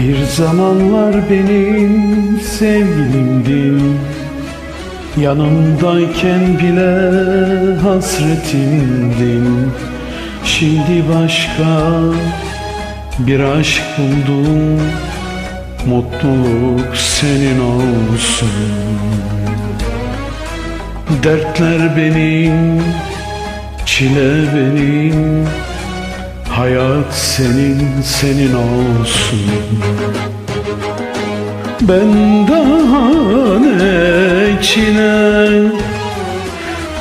Bir zamanlar benim sevgilimdin Yanımdayken bile hasretimdin Şimdi başka bir aşk buldum. Mutluluk senin olsun. Dertler benim, çile benim Hayat senin, senin olsun. Ben daha ne çile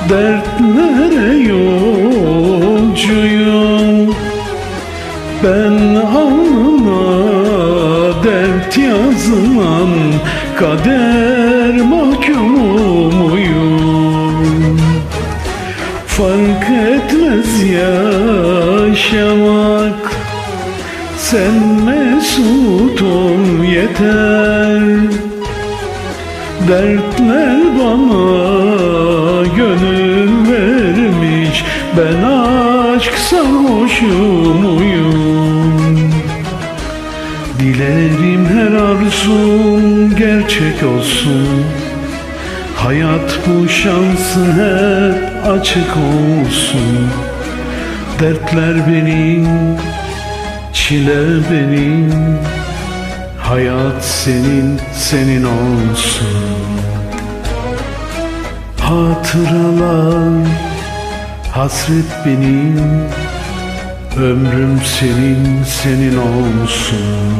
Dertlere yolcuyum. Ben alnıma dert yazılan Kader mahkumuyum Fark etmez yaşamak Sen mesut ol yeter. Dertler bana gönül vermiş Ben aşk sarhoşumuyum Dilerim her arzum gerçek olsun Hayat bu şansı hep açık olsun. Dertler benim, çile benim. Hayat senin, senin olsun. Hatıralar, hasret benim. Ömrüm senin, senin olsun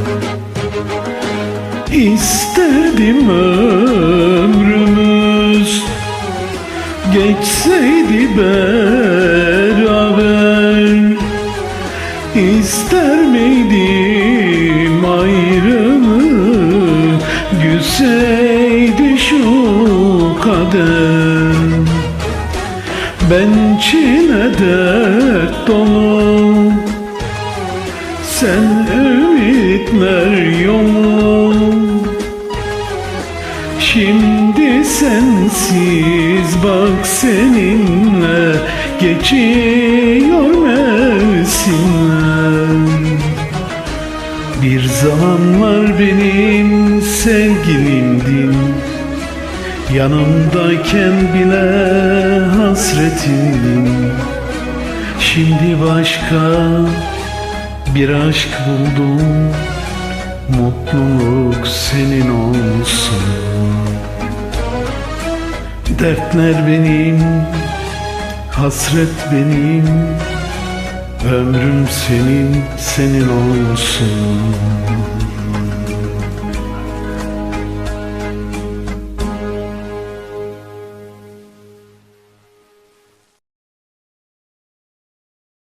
İsterdim ömrümüz. Geçseydi beraber. İster miydim ayrılığı Gülseydi şu kader. Ben çile dert dolu. Sen ümitler yolu sensiz bak seninle Geçiyor mevsimler. Bir zamanlar benim sevgilimdin Yanımdayken bile hasretin Şimdi başka bir aşk buldum. Mutluluk senin olsun Dertler benim, hasret benim Ömrüm senin, senin olsun